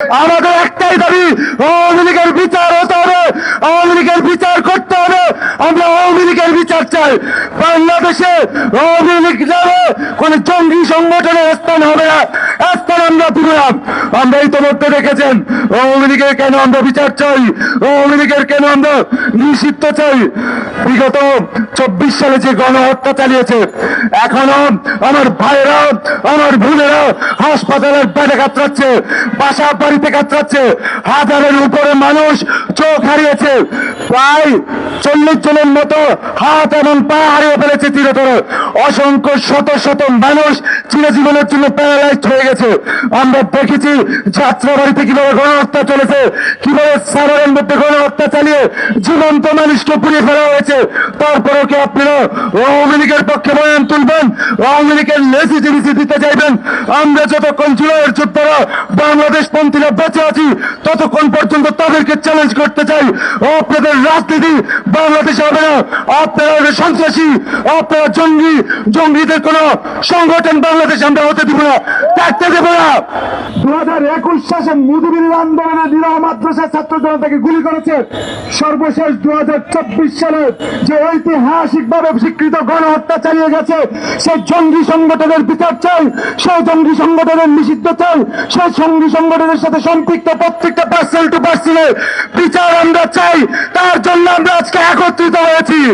আমাদের একটাই দাবি, আওয়ামী লীগের বিচার হতে হবে, আওয়ামী লীগের বিচার করতে হবে। আমরা আওয়ামী লীগের বিচার চাই। বাংলাদেশে আওয়ামী লীগ যাবে, কোন জঙ্গি সংগঠনের স্থান হবে না আমরা ইতিমধ্যে দেখেছেন, আওয়ামী লীগের কেন আমরা বিচার চাই? আওয়ামী লীগের কেন নিষিদ্ধ চাই? বিগত চব্বিশ সালে যে গণহত্যা চালিয়েছে, এখনও আমার ভাইরা আমার বোনেরা হাসপাতালের বেডে কাতরাচ্ছে, বাসা বাড়িতে কাতরাচ্ছে। হাজারের উপরে মানুষ চোখ হারিয়েছে প্রায় চল্লিশ জনের মতো হাত এবং পা হারিয়ে ফেলেছে চিরতরে। অসংখ্য শত শত মানুষ চিরজীবনের জন্য প্যারালাইজড হয়ে গেছে। আমরা দেখেছি যাত্রাবাড়িতে কীভাবে গণহত্যা চলেছে, কীভাবে সাভারের মধ্যে গণহত্যা চালিয়ে জীবন্ত মানুষকে পুড়িয়ে ফেলা হয়েছে। তারপরেও কি আপনারা আওয়ামী লীগের পক্ষে বয়ান তুলবেন, আওয়ামী লীগের লেজিটিভিসি দিতে চাইবেন? আমরা যতক্ষণ জুলাইয়ের যোদ্ধারা বাংলাদেশ পন্থীরা বেঁচে আছি, ততক্ষণ পর্যন্ত তাদেরকে চ্যালেঞ্জ করতে চাই। আপনাদের রাজনীতি বাংলাদেশে হবে না। আপনারা সন্ত্রাসী, আপনারা জঙ্গি, জঙ্গিদের কোন সংগঠন বাংলাদেশে আমরা হতে দিব না। দেব না চালিয়ে গেছে, সেই সংগঠনের বিচার চাই, সেই জঙ্গি সংগঠনের চাই, সেই সংগঠনের সাথে সম্পৃক্ত প্রত্যেকটা বিচার আমরা চাই। তার জন্য আমরা আজকে একত্রিত হয়েছি।